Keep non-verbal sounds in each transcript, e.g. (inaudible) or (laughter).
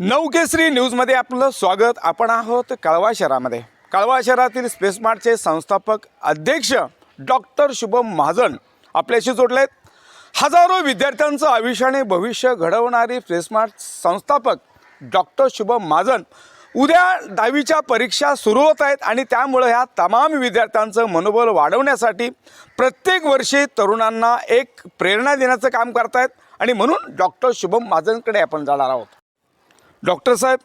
नवकेसरी न्यूजमध्ये आपलं स्वागत. आपण आहोत कळवा शहरामध्ये. कळवा शहरातील स्पेसमार्टचे संस्थापक अध्यक्ष डॉक्टर शुभम महाजन आपल्याशी जोडले आहेत हजारो विद्यार्थ्यांचं आयुष्य आणि भविष्य घडवणारी स्पेसमार्ट संस्थापक डॉक्टर शुभम महाजन उद्या दहावीच्या परीक्षा सुरू होत आहेत आणि त्यामुळं ह्या तमाम विद्यार्थ्यांचं मनोबल वाढवण्यासाठी प्रत्येक वर्षी तरुणांना एक प्रेरणा देण्याचं काम करतायत. आणि म्हणून डॉक्टर शुभम महाजनकडे आपण जाणार आहोत. डॉक्टर साहेब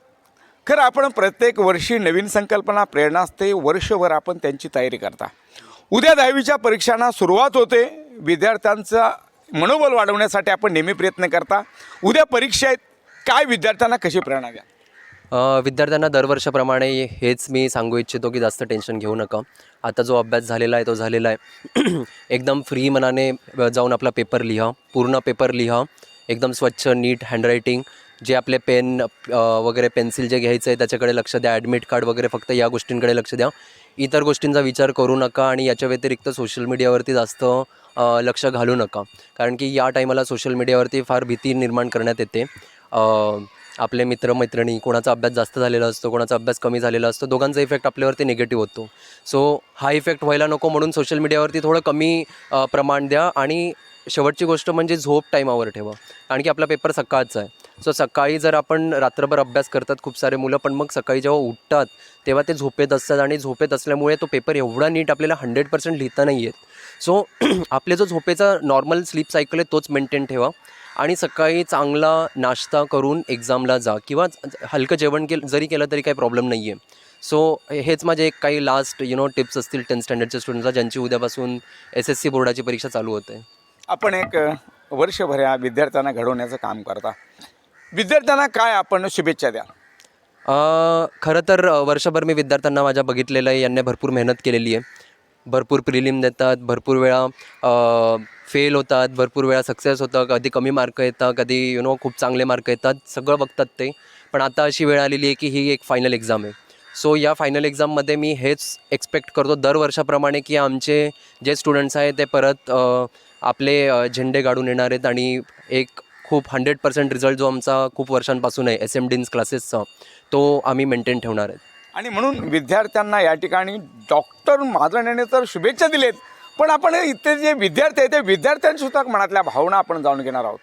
खरं आपण प्रत्येक वर्षी नवीन संकल्पना प्रेरणा असते वर्षभर आपण त्यांची तयारी करता. उद्या दहावीच्या परीक्षांना सुरुवात होते. विद्यार्थ्यांचा मनोबल वाढवण्यासाठी आपण नेहमी प्रयत्न करता. उद्या परीक्षा आहेत. काय विद्यार्थ्यांना कशी प्रेरणा द्या? विद्यार्थ्यांना दरवर्षाप्रमाणे हेच मी सांगू इच्छितो की जास्त टेन्शन घेऊ नका. आता जो अभ्यास झालेला आहे तो झालेला आहे. (clears throat) एकदम फ्री मनाने जाऊन आपला पेपर लिहा. पूर्ण पेपर लिहा. एकदम स्वच्छ नीट हँडरायटिंग जे आपले पेन वगैरे पेन्सिल जे घ्यायचं आहे त्याच्याकडे लक्ष द्या. ॲडमिट कार्ड वगैरे फक्त या गोष्टींकडे लक्ष द्या. इतर गोष्टींचा विचार करू नका आणि याच्या व्यतिरिक्त सोशल मीडियावरती जास्त लक्ष घालू नका. कारण की या टायमाला सोशल मीडियावरती फार भीती निर्माण करण्यात येते. आपले मित्रमैत्रिणी कोणाचा अभ्यास जास्त झालेला असतो कोणाचा अभ्यास कमी झालेला असतो दोघांचा इफेक्ट आपल्यावरती निगेटिव्ह होतो. सो हा इफेक्ट व्हायला नको म्हणून सोशल मीडियावरती थोडं कमी प्रमाण द्या आणि शेवटची गोष्ट म्हणजे झोप टाईमावर ठेवा. कारण की आपला पेपर सकाळचा आहे. सो सकाळी जर आपण रात्रभर अभ्यास करतात खूप सारे मुलं पण मग सकाळी जेव्हा उठतात तेव्हा ते झोपेत असतात आणि झोपेत असल्यामुळे तो पेपर एवढा नीट आपल्याला हंड्रेड पर्सेंट लिहिता नाही येत. सो (clears throat) आपले जो झोपेचा नॉर्मल स्लीप सायकल आहे तोच मेंटेन ठेवा. आणि सकाळी चांगला नाश्ता करून एक्झामला जा किंवा हलकं जेवण केलं जरी केलं तरी काही प्रॉब्लेम नाही आहे सो हेच माझे एक काही लास्ट यु नो टिप्स असतील टेन्थ स्टँडर्डच्या स्टुडंटला ज्यांची उद्यापासून एस एस सी बोर्डाची परीक्षा चालू होते आपण एक वर्षभर या विद्यार्थ्यांना घडवण्याचं काम करता. विद्यार्थ्यांना काय आपण शुभेच्छा द्या? अ, खरं तर अ, वर्षभर मी विद्यार्थ्यांना माझ्या बघितलेलं आहे. यांनी भरपूर मेहनत केलेली आहे. भरपूर प्रिलिम देतात भरपूर वेळा फेल होतात भरपूर वेळा सक्सेस होतं कधी कमी मार्क येतात कधी यु नो खूप चांगले मार्क येतात. सगळं बघतात ते. पण आता अशी वेळ आलेली आहे की ही एक फायनल एक्झाम आहे. सो या फायनल एक्झाममध्ये मी हेच एक्सपेक्ट करतो दर वर्षाप्रमाणे की आमचे जे स्टुडंट्स आहेत ते परत अ, आपले अ, झेंडे गाडून येणार आहेत आणि एक खूप हंड्रेड पर्सेंट रिझल्ट जो आमचा खूप वर्षांपासून आहे एस एम डीन्स क्लासेसचा तो आम्ही मेंटेन ठेवणार आहेत आणि म्हणून विद्यार्थ्यांना या ठिकाणी डॉक्टर महाजन तर शुभेच्छा दिलेत पण आपण इथे जे विद्यार्थी आहेत ते विद्यार्थ्यांसुद्धा मनातल्या भावना आपण जाणून घेणार आहोत.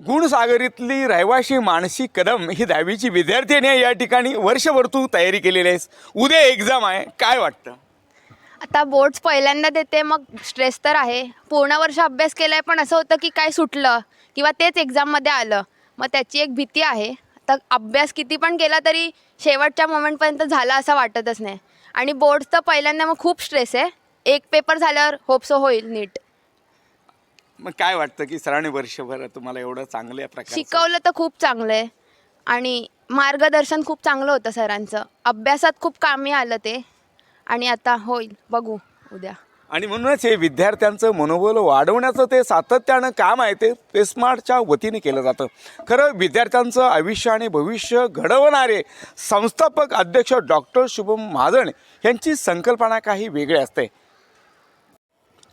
गुणसागरीतली रहिवाशी मानसी कदम ही दहावीची विद्यार्थ्याने या ठिकाणी वर्षभर तू तयारी केलेली आहेस. उद्या एक्झाम आहे काय वाटतं? आता बोर्ड्स पहिल्यांदा देते मग स्ट्रेस तर आहे. पूर्ण वर्ष अभ्यास केला आहे पण असं होतं की काय सुटलं किंवा तेच एक्झाममध्ये आलं मग त्याची एक भीती आहे. तर अभ्यास किती पण केला तरी शेवटच्या मोमेंटपर्यंत झाला असं वाटतच नाही. आणि बोर्ड्स तर पहिल्यांदा मग खूप स्ट्रेस आहे. एक पेपर झाल्यावर होप्सो होईल नीट. मग काय वाटतं की सरांनी वर्षभर तुम्हाला एवढं चांगल्या प्रकारे शिकवलं तर खूप चांगलं आहे. आणि मार्गदर्शन खूप चांगलं होतं सरांचं. अभ्यासात खूप कामी आलं ते. आणि आता होईल. बघू उद्या. आणि म्हणूनच हे विद्यार्थ्यांचं मनोबल वाढवण्याचं ते सातत्यानं काम आहे ते पेस्मार्टच्या वतीने केलं जातं. खरं विद्यार्थ्यांचं आयुष्य आणि भविष्य घडवणारे संस्थापक अध्यक्ष डॉक्टर शुभम महाजन यांची संकल्पना काही वेगळी असते.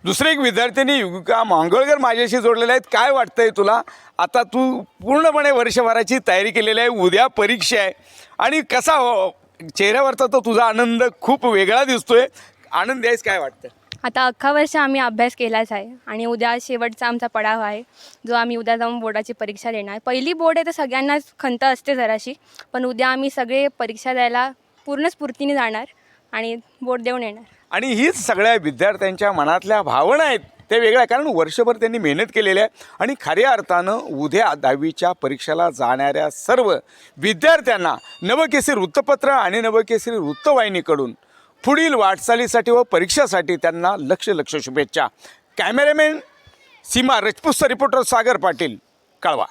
दुसरे एक विद्यार्थ्यांनी युगिका मांगळकर माझ्याशी जोडलेले आहेत. काय वाटतंय तुला? आता तू पूर्णपणे वर्षभराची तयारी केलेली आहे. उद्या परीक्षा आहे. आणि कसा हो चेहऱ्यावरचा तो तुझा आनंद खूप वेगळा दिसतोय. आनंद द्यायस काय वाटतं? आता अख्खा वर्ष आम्ही अभ्यास केलाच आहे आणि उद्या शेवटचा आमचा पडाव आहे जो आम्ही उद्या जाऊन बोर्डाची परीक्षा देणार. पहिली बोर्ड आहे तर सगळ्यांनाच खंत असते जराशी पण उद्या आम्ही सगळे परीक्षा द्यायला पूर्ण स्फूर्तीने जाणार आणि बोर्ड देऊन येणार. आणि हीच सगळ्या विद्यार्थ्यांच्या मनातल्या भावना आहेत. ते वेगळं आहे. कारण वर्षभर त्यांनी मेहनत केलेली आहे. आणि खऱ्या अर्थानं उद्या दहावीच्या परीक्षेला जाणाऱ्या सर्व विद्यार्थ्यांना नवकेसरी वृत्तपत्र आणि नवकेसरी वृत्तवाहिनीकडून पुढील वाटचालीसाठी व परीक्षासाठी त्यांना लक्ष लक्ष शुभेच्छा. कॅमेरामॅन सीमा रजपूतचा रिपोर्टर सागर पाटील कळवा.